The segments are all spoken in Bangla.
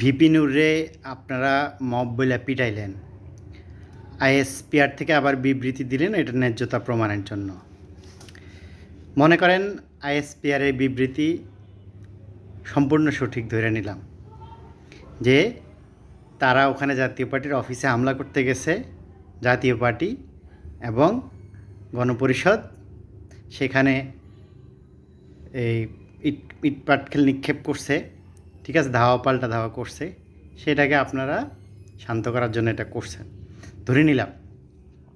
ভিপি নূরে আপনারা মব বলে পিটাইলেন। আইএসপিআর থেকে আবার বিবৃতি দিলেন এটা ন্যায্যতা প্রমাণের জন্য। মনে করেন আইএসপিআর এর বিবৃতি সম্পূর্ণ সঠিক ধরে নিলাম। যে তারা ওখানে জাতীয় পার্টির অফিসে হামলা করতে গেছে, জাতীয় পার্টি এবং গণপরিষদ। সেখানে এই ইট ইট পাটকেল নিক্ষেপ করছে। ঠিক আছে, ধাওয়া পাল্টা ধাওয়া করছে, সেটাকে আপনারা শান্ত করার জন্য এটা করছেন। ধরে নিলাম,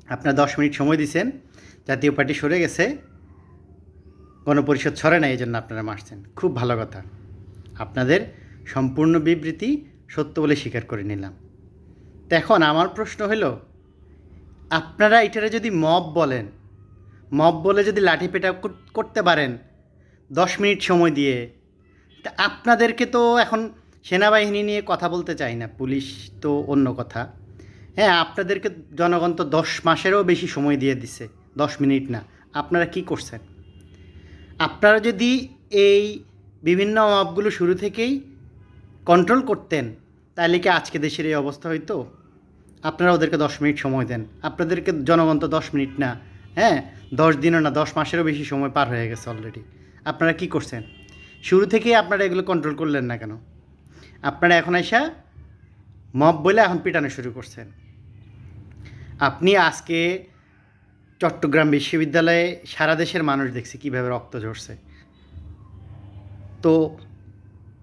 আপনারা দশ মিনিট সময় দিছেন, জাতীয় পার্টি সরে গেছে, গণপরিষদ সরে না এই জন্য আপনারা মারছেন। খুব ভালো কথা। আপনাদের সম্পূর্ণ বিবৃতি সত্য বলে স্বীকার করে নিলাম। তো এখন আমার প্রশ্ন হলো, আপনারা এটারে যদি মব বলেন, মব বলে যদি লাঠি পেটা কর- করতে পারেন, দশ মিনিট সময় দিয়ে তা আপনাদেরকে তো এখন সেনাবাহিনী নিয়ে কথা বলতে চাই না, পুলিশ তো অন্য কথা। হ্যাঁ আপনাদেরকে জনগণ তো দশ মাসেরও বেশি সময় দিয়ে দিছে, দশ মিনিট না। আপনারা কি করছেন? আপনারা যদি এই বিভিন্ন মবগুলো শুরু থেকেই কন্ট্রোল করতেন, তাহলে কি আজকে দেশের এই অবস্থা হইতো? আপনারা ওদেরকে দশ মিনিট সময় দেন। আপনাদেরকে জনগণ তো দশ মিনিট না হ্যাঁ? দশ দিনও না, দশ মাসেরও বেশি সময় পার হয়ে গেছে অলরেডি আপনারা কি করছেন? শুরু থেকেই আপনারা এগুলো কন্ট্রোল করলেন না কেন? আপনারা এখন এসা মব বলে এখন পিটানো শুরু করছেন। আপনি আজকে চট্টগ্রাম বিশ্ববিদ্যালয়ে সারা দেশের মানুষ দেখছে কীভাবে রক্ত ঝরছে। তো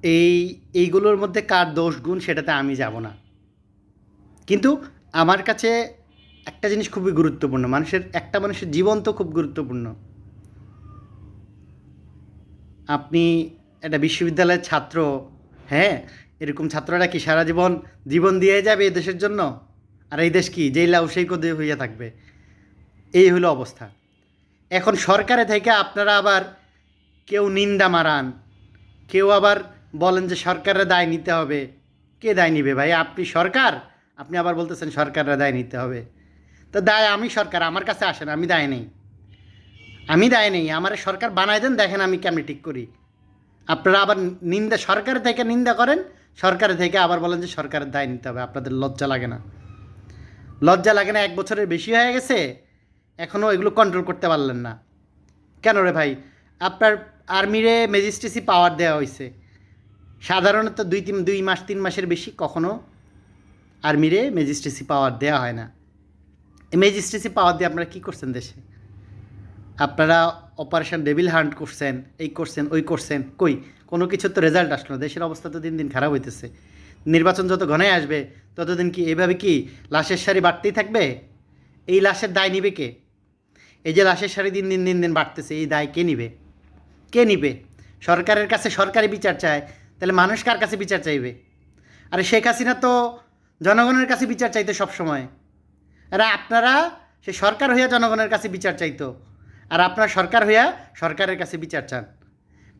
এই, এইগুলোর মধ্যে কার দোষ গুণ সেটাতে আমি যাব না। কিন্তু আমার কাছে একটা জিনিস খুবই গুরুত্বপূর্ণ, মানুষের, একটা মানুষের জীবন তো খুব গুরুত্বপূর্ণ। আপনি একটা বিশ্ববিদ্যালয়ের ছাত্র হ্যাঁ? এরকম ছাত্ররা কি সারা জীবন জীবন দিয়ে যাবে এই দেশের জন্য? আর এই দেশ কি? যেই লাউ সেই কদে হইয়া থাকবে। এই হলো অবস্থা। এখন সরকারে থেকে আপনারা আবার কেউ নিন্দা মারান, কেউ আবার বলেন যে সরকারের দায় নিতে হবে। কে দায় নিবে ভাই? আপনি সরকার? আপনি আবার বলতেছেন সরকারের দায় নিতে হবে। তো দায় আমি সরকার, আমার কাছে আসেন আমি দায় নেই। আমি দায় নেই, আমার সরকার বানায় দেন, দেখেন আমি কেমনি ঠিক করি। আপনারা আবার নিন্দা সরকার থেকে নিন্দা করেন সরকার থেকে আবার বলেন যে সরকারের দায় নিতে হবে, আপনাদের লজ্জা লাগে না। লজ্জা লাগে না, এক বছরের বেশি হয়ে গেছে এখনও এগুলো কন্ট্রোল করতে পারলেন না। কেন রে ভাই? আপনার আর্মিরে ম্যাজিস্ট্রেসি পাওয়ার দেওয়া হয়েছে সাধারণত দুই তিন, দুই মাস, তিন মাসের বেশি কখনো আর্মিরে ম্যাজিস্ট্রেসি পাওয়ার দেওয়া হয় না। ম্যাজিস্ট্রেসি পাওয়ার দিয়ে আপনারা কী করছেন দেশে? আপনারা অপারেশন ডেভিল হান্ট করছেন, এই করছেন, ওই করছেন, কই? কোনো কিছুর তো রেজাল্ট আসলো দেশের অবস্থা তো দিন দিন খারাপ হইতেছে। নির্বাচন যত ঘনে আসবে, ততদিন কি এভাবে কি লাশের সারি বাড়তেই থাকবে? এই লাশের দায় নিবে কে? এই যে লাশের সারি দিন দিন দিন দিন বাড়তেছে, এই দায় কে নিবে? কে নিবে? সরকারের কাছে সরকারি বিচার চায়, তাহলে মানুষ কার কাছে বিচার চাইবে? আরে শেখ হাসিনা তো জনগণের কাছে বিচার চাইতো সবসময়। আরে আপনারা সে সরকার হইয়া জনগণের কাছে বিচার চাইতো। আর আপনার সরকার হইয়া সরকারের কাছে বিচার চান।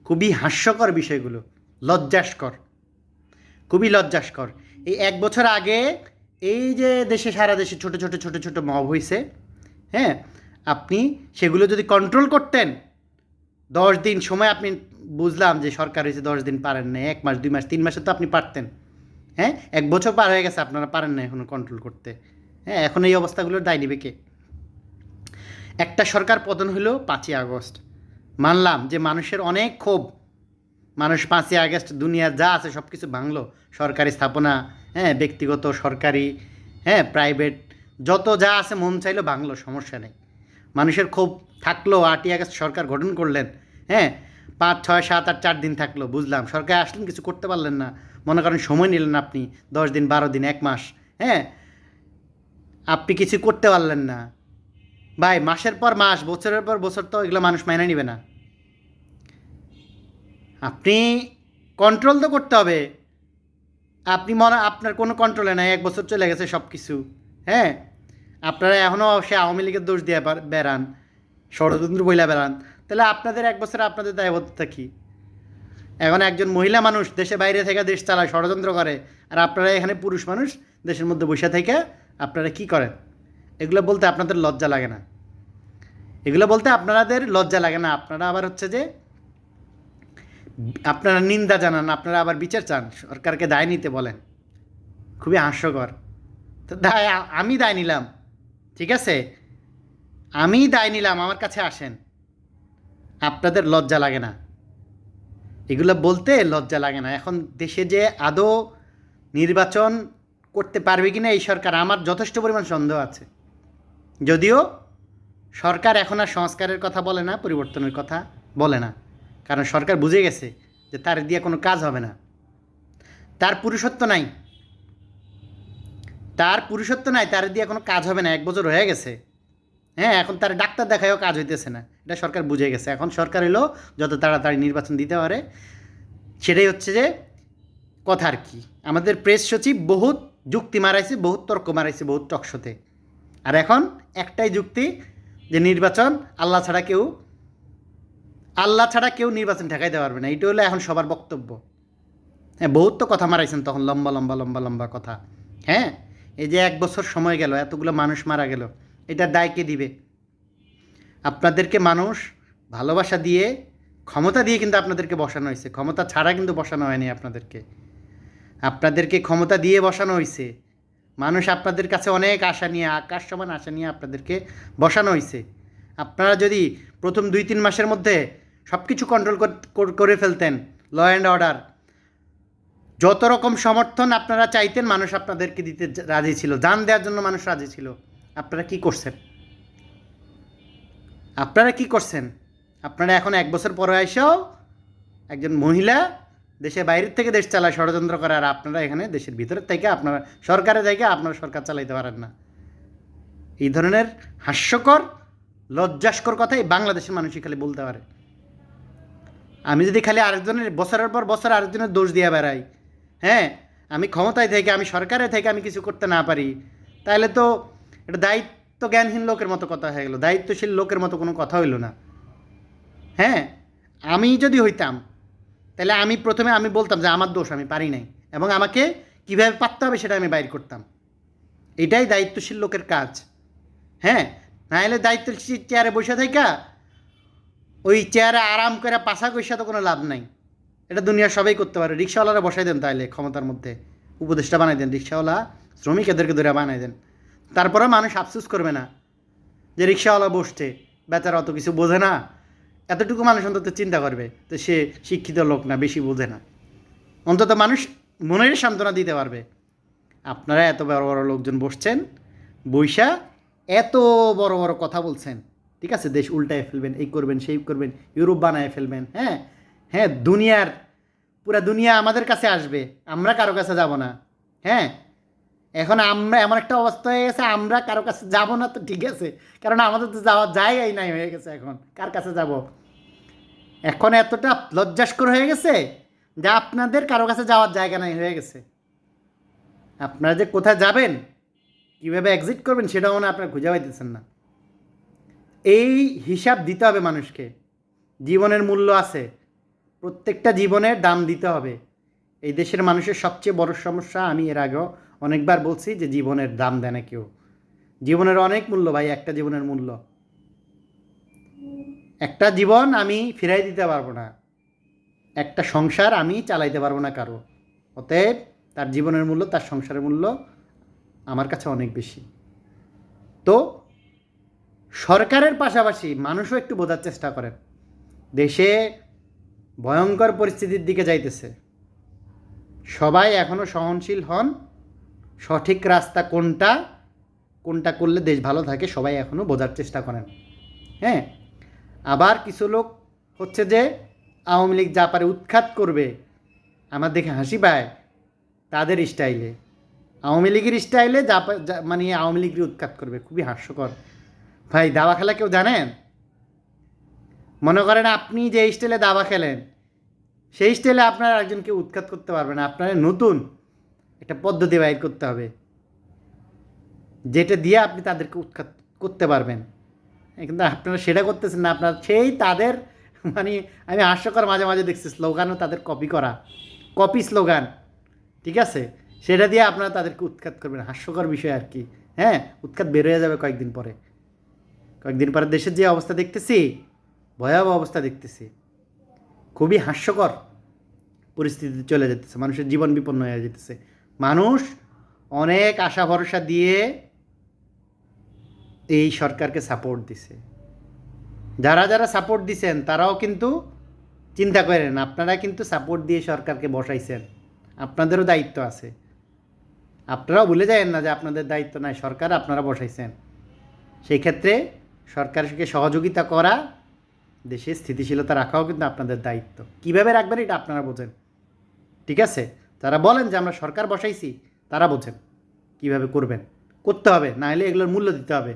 খুবই হাস্যকর বিষয়গুলো, লজ্জাস্কর, খুবই লজ্জাস্কর। এই এক বছর আগে এই যে দেশে, সারা দেশে ছোট ছোট ছোট ছোট মব হয়েছে হ্যাঁ আপনি সেগুলো যদি কন্ট্রোল করতেন, দশ দিন সময় আপনি বুঝলাম যে সরকার হয়েছে দশ দিন পারেন না এক মাস, দুই মাস, তিন মাসে তো আপনি পারতেন হ্যাঁ এক বছর পার হয়ে গেছে, আপনারা পারেন না এখনও কন্ট্রোল করতে। হ্যাঁ এখন এই অবস্থাগুলোর দায় নিবে কে? একটা সরকার পতন হলো পাঁচই আগস্ট। মানলাম যে মানুষের অনেক ক্ষোভ। মানুষ পাঁচই আগস্ট দুনিয়ার যা আছে সব কিছু ভাঙলো। সরকারি স্থাপনা হ্যাঁ ব্যক্তিগত, সরকারি হ্যাঁ প্রাইভেট যত যা আছে মন চাইলো ভাঙলো, সমস্যা নেই। মানুষের ক্ষোভ থাকল, আটই আগস্ট সরকার গঠন করলেন হ্যাঁ পাঁচ, ছয়, সাত, আট, চার দিন থাকল, বুঝলাম। সরকার আসলেন, কিছু করতে পারলেন না। মনে করেন সময় নিলেন আপনি, দশ দিন, বারো দিন, এক মাস হ্যাঁ আপনি কিছু করতে পারলেন না। ভাই, মাসের পর মাস, বছরের পর বছর তো এগুলো মানুষ মেনে নিবে না। আপনি কন্ট্রোল তো করতে হবে। আপনি মনে, আপনার কোনো কন্ট্রোলে নাই, এক বছর চলে গেছে সব কিছু হ্যাঁ? আপনারা এখনও সে আওয়ামী লীগের দোষ দিয়ে বেড়ান, ষড়যন্ত্র বইলা বেড়ান। তাহলে আপনাদের এক বছরে আপনাদের দায়বদ্ধতা কী? এখন একজন মহিলা মানুষ দেশে বাইরে থেকে দেশ চালায়, ষড়যন্ত্র করে, আর আপনারা এখানে পুরুষ মানুষ দেশের মধ্যে বসে থেকে আপনারা কি করেন? এগুলো বলতে আপনাদের লজ্জা লাগে না। এগুলো বলতে আপনাদের লজ্জা লাগে না। আপনারা আবার হচ্ছে যে, আপনারা নিন্দা জানান, আপনারা আবার বিচার চান। সরকারকে দায় নিতে বলেন। খুবই হাস্যকর। তো দায়, আমি দায় নিলাম। ঠিক আছে? আমি দায় নিলাম, আমার কাছে আসেন। আপনাদের লজ্জা লাগে না। এগুলো বলতে লজ্জা লাগে না। এখন দেশে যে আদৌ নির্বাচন করতে পারবে কি না এই সরকার, আমার যথেষ্ট পরিমাণ সন্দেহ আছে। যদিও সরকার এখন আর সংস্কারের কথা বলে না, পরিবর্তনের কথা বলে না। কারণ সরকার বুঝে গেছে যে তার দিয়ে কোনো কাজ হবে না। তার পুরুষত্ব নাই। তার পুরুষত্ব নাই, তার দিয়ে কোনো কাজ হবে না, এক বছর হয়ে গেছে। হ্যাঁ এখন তার ডাক্তার দেখায়ও কাজ হইতেছে না। এটা সরকার বুঝে গেছে। এখন সরকার এলো, যত তাড়াতাড়ি নির্বাচন দিতে পারে, সেটাই হচ্ছে যে কথা আর কি। আমাদের প্রেস সচিব বহুত যুক্তি মারাইছে, বহুত তর্ক মারাইছে, বহুত টকশোতে। আর এখন একটাই যুক্তি যে নির্বাচন আল্লাহ ছাড়া কেউ, আল্লাহ ছাড়া কেউ নির্বাচন ঠেকাইতে পারবে না। এটা হলো এখন সবার বক্তব্য। হ্যাঁ বহুত তো কথা মারাইছেন তখন, লম্বা লম্বা লম্বা লম্বা কথা। হ্যাঁ এই যে এক বছর সময় গেল, এতগুলো মানুষ মারা গেল এটার দায় কে দিবে? আপনাদেরকে মানুষ ভালোবাসা দিয়ে, ক্ষমতা দিয়ে কিন্তু আপনাদেরকে বসানো হয়েছে। ক্ষমতা ছাড়া কিন্তু বসানো হয়নি আপনাদেরকে। আপনাদেরকে ক্ষমতা দিয়ে বসানো হয়েছে। মানুষ আপনাদের কাছে অনেক আশা নিয়ে, আকাশ সমান আশা নিয়ে আপনাদেরকে বসানো হয়েছে আপনারা যদি প্রথম দুই, তিন মাসের মধ্যে সব কিছু কন্ট্রোল করে ফেলতেন ল অ্যান্ড অর্ডার যত রকম সমর্থন আপনারা চাইতেন, মানুষ আপনাদেরকে দিতে রাজি ছিল, দান দেওয়ার জন্য মানুষ রাজি ছিল। আপনারা কি করছেন? আপনারা কি করছেন? আপনারা এখন এক বছর পরে এসেও একজন মহিলা দেশের বাইরের থেকে দেশ চালায় ষড়যন্ত্র করে, আর আপনারা এখানে দেশের ভিতরের থেকে আপনারা সরকারের থেকে আপনারা সরকার চালাইতে পারেন না। এই ধরনের হাস্যকর, লজ্জাস্কর কথাই বাংলাদেশের মানুষই খালি বলতে পারে। আমি যদি খালি আরেকজনের, বছরের পর বছর আরেকজনের দোষ দিয়ে বেড়াই হ্যাঁ? আমি ক্ষমতায় থেকে, আমি সরকারে থেকে আমি কিছু করতে না পারি, তাহলে তো এটা দায়িত্ব জ্ঞানহীন লোকের মতো কথা হয়ে গেলো, দায়িত্বশীল লোকের মতো কোনো কথা হইল না। হ্যাঁ? আমি যদি হইতাম তাহলে আমি প্রথমে আমি বলতাম যে আমার দোষ, আমি পারি নাই। এবং আমাকে কীভাবে পারতে হবে সেটা আমি বাইর করতাম। এটাই দায়িত্বশীল লোকের কাজ। হ্যাঁ? নাহলে দায়িত্বশীল চেয়ারে বসে থাকা ওই চেয়ারে আরাম করে পাশা কইসা তো কোনো লাভ নাই। এটা দুনিয়ার সবাই করতে পারে। রিক্সাওয়ালারা বসাই দেন তাহলে ক্ষমতার মধ্যে। উপদেষ্টা বানাই দেন, রিক্সাওয়ালা, শ্রমিক এদেরকে ধরে বানাই দেন। তারপরে মানুষ আফসোস করবে না যে রিক্সাওয়ালা বসছে। বেচারা অত কিছু বোঝে না। এতটুকু মানুষ অন্তত চিন্তা করবে তো সে শিক্ষিত লোক না, বেশি বোঝে না। অন্তত মানুষ মনের সান্ত্বনা দিতে পারবে। আপনারা এত বড় বড় লোকজন বসছেন বৈশা এত বড় বড় কথা বলছেন। ঠিক আছে, দেশ উল্টায় ফেলবেন, এই করবেন, সেই করবেন, ইউরোপ বানায় ফেলবেন হ্যাঁ? হ্যাঁ দুনিয়ার, পুরা দুনিয়া আমাদের কাছে আসবে, আমরা কারও কাছে যাব না হ্যাঁ? এখন আমরা এমন একটা অবস্থা হয়ে গেছে আমরা কারও কাছে যাব না তো ঠিক আছে। কারণ আমাদের তো যাওয়ার জায়গাই নাই হয়ে গেছে এখন। কার কাছে যাব? এখন এতটা লজ্জাস্কর হয়ে গেছে যে আপনাদের কারও কাছে যাওয়ার জায়গা নাই হয়ে গেছে। আপনারা যে কোথায় যাবেন, কীভাবে এক্সিট করবেন, সেটাও না, আপনারা খুঁজে পাইতেছেন না। এই হিসাব দিতে হবে মানুষকে। জীবনের মূল্য আছে। প্রত্যেকটা জীবনের দাম দিতে হবে। এই দেশের মানুষের সবচেয়ে বড় সমস্যা, আমি এর আগেও অনেকবার বলছি যে জীবনের দাম দেয় না কেউ। জীবনের অনেক মূল্য ভাই, একটা জীবনের মূল্য। একটা জীবন আমি ফিরাই দিতে পারব না। একটা সংসার আমি চালাইতে পারব না কারও। অতএব তার জীবনের মূল্য, তার সংসারের মূল্য আমার কাছে অনেক বেশি। তো সরকারের পাশাপাশি মানুষও একটু বোঝার চেষ্টা করেন। দেশে ভয়ঙ্কর পরিস্থিতির দিকে যাইতেছে। সবাই এখনও সহনশীল হন। সঠিক রাস্তা কোনটা? কোনটা করলে দেশ ভালো থাকে সবাই এখনও বোঝার চেষ্টা করেন। হ্যাঁ? আবার কিছু লোক হচ্ছে যে আওয়ামী লীগ যা পারে উৎখাত করবে। আমার দেখে হাসি পায় তাদের স্টাইলে। আওয়ামী লীগের স্টাইলে যা মানে আওয়ামী লীগের উৎখাত করবে, খুবই হাস্যকর। ভাই, দাবা খেলা কেউ জানেন? মনে করেন আপনি যে স্টাইলে দাবা খেলেন সেই স্টাইলে আপনার একজনকে উৎখাত করতে পারবেন আপনার নতুন একটা পদ্ধতি বাইর করতে হবে, যেটা দিয়ে আপনি তাদেরকে উৎখাত করতে পারবেন। কিন্তু আপনারা সেটা করতেছেন না, আপনার সেই তাদের মানে আমি হাস্যকর মাঝে মাঝে দেখছি স্লোগানও তাদের কপি করা। কপি স্লোগান ঠিক আছে? সেটা দিয়ে আপনারা তাদেরকে উৎখাত করবেন। হাস্যকর বিষয় আর কি হ্যাঁ? উৎখাত বের হয়ে যাবে কয়েকদিন পরে। কয়েকদিন পরে দেশের যে অবস্থা দেখতেছি, ভয়াবহ অবস্থা দেখতেছি। খুবই হাস্যকর পরিস্থিতিতে চলে যেতেছে, মানুষের জীবন বিপন্ন হয়ে যেতেছে। মানুষ অনেক আশা ভরসা দিয়ে এই সরকারকে সাপোর্ট দিছে। যারা যারা সাপোর্ট দিছেন, তারাও কিন্তু চিন্তা করেন, আপনারা কিন্তু সাপোর্ট দিয়ে সরকারকে বসাইছেন। আপনাদেরও দায়িত্ব আছে। আপনারাও ভুলে যাবেন না যে আপনাদের দায়িত্ব নাই, সরকার আপনারা বসাইছেন। সেই ক্ষেত্রে সরকারকে সহযোগিতা করা দেশের স্থিতিশীলতা রাখাও কিন্তু আপনাদের দায়িত্ব। কীভাবে রাখবেন এটা আপনারা বোঝেন। ঠিক আছে? যারা বলেন যে, আমরা সরকার বসাইছি, তারা বোঝেন কীভাবে করবেন। করতে হবে, নাহলে এগুলোর মূল্য দিতে হবে।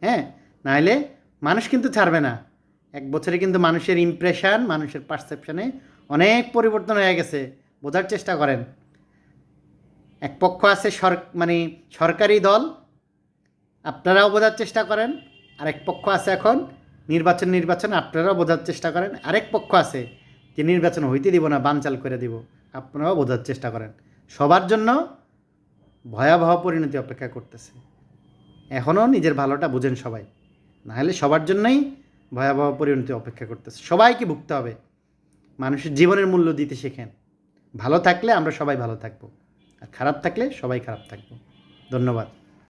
হ্যাঁ? নাহলে মানুষ কিন্তু ছাড়বে না। এক বছরে কিন্তু মানুষের ইমপ্রেশন মানুষের পারসেপশনে অনেক পরিবর্তন হয়ে গেছে। বোঝার চেষ্টা করেন। এক পক্ষ আছে সর মানে সরকারি দল, আপনারাও বোঝার চেষ্টা করেন। আর এক পক্ষ আছে এখন নির্বাচন নির্বাচন, আপনারাও বোঝার চেষ্টা করেন। আরেক পক্ষ আছে, যে নির্বাচন হইতে দিব না, বানচাল করে দিব। আপনারাও বোঝার চেষ্টা করেন। সবার জন্য ভয়াবহ পরিণতি অপেক্ষা করতেছে। এখনও নিজের ভালোটা বুঝেন সবাই। নাহলে সবার জন্যই ভয়াবহ পরিণতি অপেক্ষা করতেছে। সবাইকে ভুগতে হবে। মানুষের জীবনের মূল্য দিতে শেখেন। ভালো থাকলে আমরা সবাই ভালো থাকব। আর খারাপ থাকলে সবাই খারাপ থাকব। ধন্যবাদ।